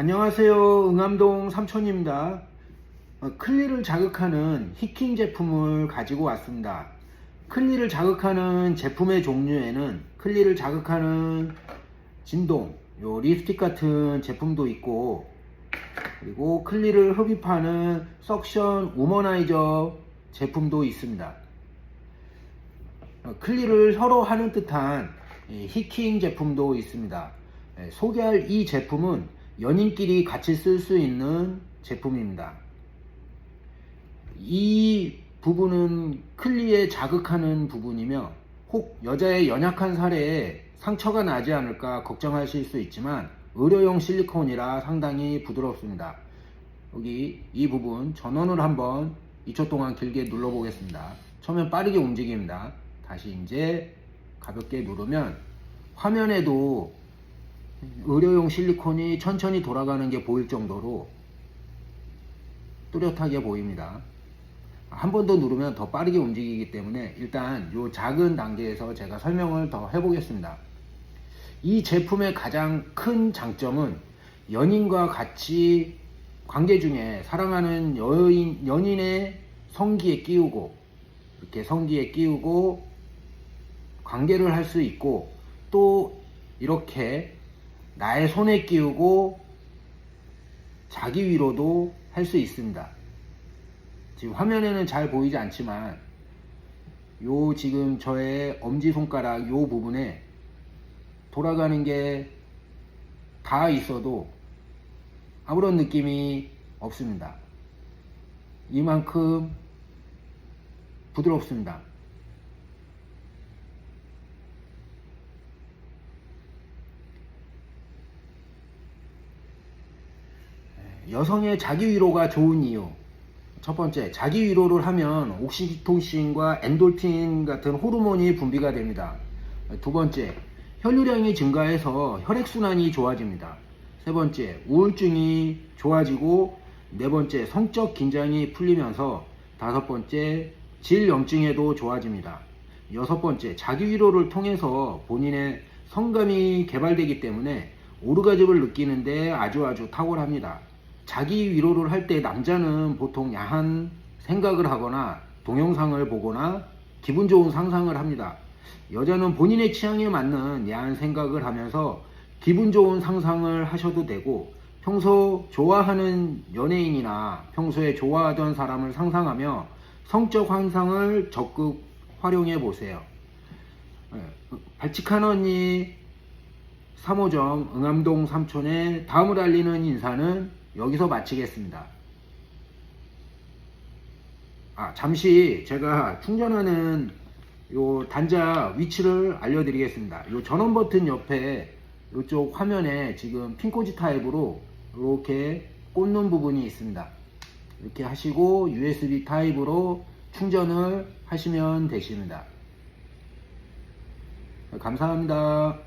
안녕하세요. 응암동 삼촌입니다. 어, 클리를 자극하는 히킹 제품을 가지고 왔습니다. 클리를 자극하는 제품의 종류에는 클리를 자극하는 진동, 요 립스틱 같은 제품도 있고 그리고 클리를 흡입하는 석션 우머나이저 제품도 있습니다. 어, 클리를 혀로 하는 듯한 이 히킹 제품도 있습니다. 예, 소개할 이 제품은 연인끼리 같이 쓸 수 있는 제품입니다. 이 부분은 클리에 자극하는 부분이며 혹 여자의 연약한 살에 상처가 나지 않을까 걱정하실 수 있지만 의료용 실리콘이라 상당히 부드럽습니다. 여기 이 부분 전원을 한번 2초 동안 길게 눌러 보겠습니다. 처음엔 빠르게 움직입니다. 다시 이제 가볍게 누르면 화면에도 의료용 실리콘이 천천히 돌아가는 게 보일 정도로 뚜렷하게 보입니다. 한 번 더 누르면 더 빠르게 움직이기 때문에 일단 이 작은 단계에서 제가 설명을 더 해보겠습니다. 이 제품의 가장 큰 장점은 연인과 같이 관계 중에 사랑하는 여인, 연인의 성기에 끼우고 이렇게 성기에 끼우고 관계를 할 수 있고 또 이렇게 나의 손에 끼우고 자기 위로도 할 수 있습니다. 지금 화면에는 잘 보이지 않지만 요 지금 저의 엄지손가락 요 부분에 돌아가는 게 다 있어도 아무런 느낌이 없습니다. 이만큼 부드럽습니다. 여성의 자기 위로가 좋은 이유. 첫 번째, 자기 위로를 하면 옥시토신과 엔돌핀 같은 호르몬이 분비가 됩니다. 두 번째, 혈류량이 증가해서 혈액순환이 좋아집니다. 세 번째, 우울증이 좋아지고 네 번째, 성적 긴장이 풀리면서 다섯 번째, 질염증에도 좋아집니다. 여섯 번째, 자기 위로를 통해서 본인의 성감이 개발되기 때문에 오르가즘을 느끼는데 아주 아주 탁월합니다. 자기 위로를 할 때 남자는 보통 야한 생각을 하거나 동영상을 보거나 기분 좋은 상상을 합니다. 여자는 본인의 취향에 맞는 야한 생각을 하면서 기분 좋은 상상을 하셔도 되고 평소 좋아하는 연예인이나 평소에 좋아하던 사람을 상상하며 성적 환상을 적극 활용해 보세요. 예, 발칙한 언니 3호점 응암동 삼촌의 다음을 알리는 인사는 여기서 마치겠습니다. 아, 잠시 제가 충전하는 요 단자 위치를 알려드리겠습니다. 요 전원 버튼 옆에 이쪽 화면에 지금 핀코지 타입으로 이렇게 꽂는 부분이 있습니다. 이렇게 하시고 USB 타입으로 충전을 하시면 되십니다. 감사합니다.